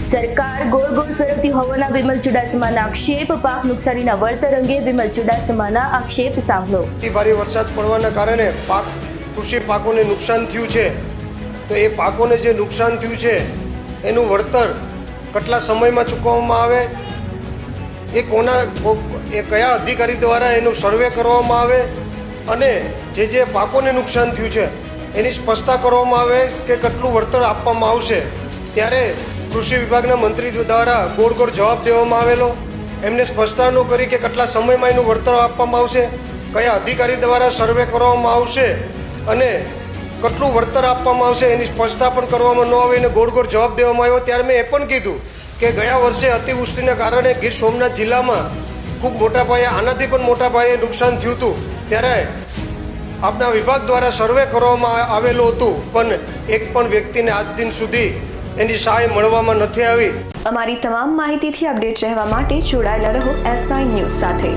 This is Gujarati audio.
સરકાર ગોળ ગોળ ફેરવતી હોવાના વિમલ ચુડાસમાના આક્ષેપ, પાક નુકસાનીના વળતર અંગે વિમલ ચુડાસમાના આક્ષેપ સાંભળો. ભારે વરસાદ પડવાના કારણે પાક, કૃષિ પાકોને નુકસાન થયું છે. તો એ પાકોને જે નુકસાન થયું છે, એનું વળતર કેટલા સમયમાં ચૂકવવામાં આવે? એ કોના એ કયા અધિકારી દ્વારા એનું સર્વે કરવામાં આવે? અને જે જે પાકોને નુકસાન થયું છે, એની સ્પષ્ટતા કરવામાં આવે કે કેટલું વળતર આપવામાં આવશે? ત્યારે કૃષિ વિભાગના મંત્રી દ્વારા ગોળ ગોળ જવાબ દેવામાં આવેલો, એમને સ્પષ્ટતા ન કરી કે કેટલા સમયમાં એનું વળતર આપવામાં આવશે, કયા અધિકારી દ્વારા સર્વે કરવામાં આવશે અને કેટલું વળતર આપવામાં આવશે એની સ્પષ્ટતા પણ કરવામાં ન આવે અને ગોળ ગોળ જવાબ દેવામાં આવ્યો. ત્યારે મેં એ પણ કીધું કે ગયા વર્ષે અતિવૃષ્ટિના કારણે ગીર સોમનાથ જિલ્લામાં ખૂબ મોટા પાયે, આનાથી પણ મોટા પાયે નુકસાન થયું હતું. ત્યારે આપના વિભાગ દ્વારા સર્વે કરવામાં આવેલું હતું, પણ એક પણ વ્યક્તિને આજ દિન સુધી એની સહાય મળવામાં નથી આવી. અમારી તમામ માહિતીથી અપડેટ રહેવા માટે જોડાયેલા રહો એસ નાઇન ન્યૂઝ સાથે.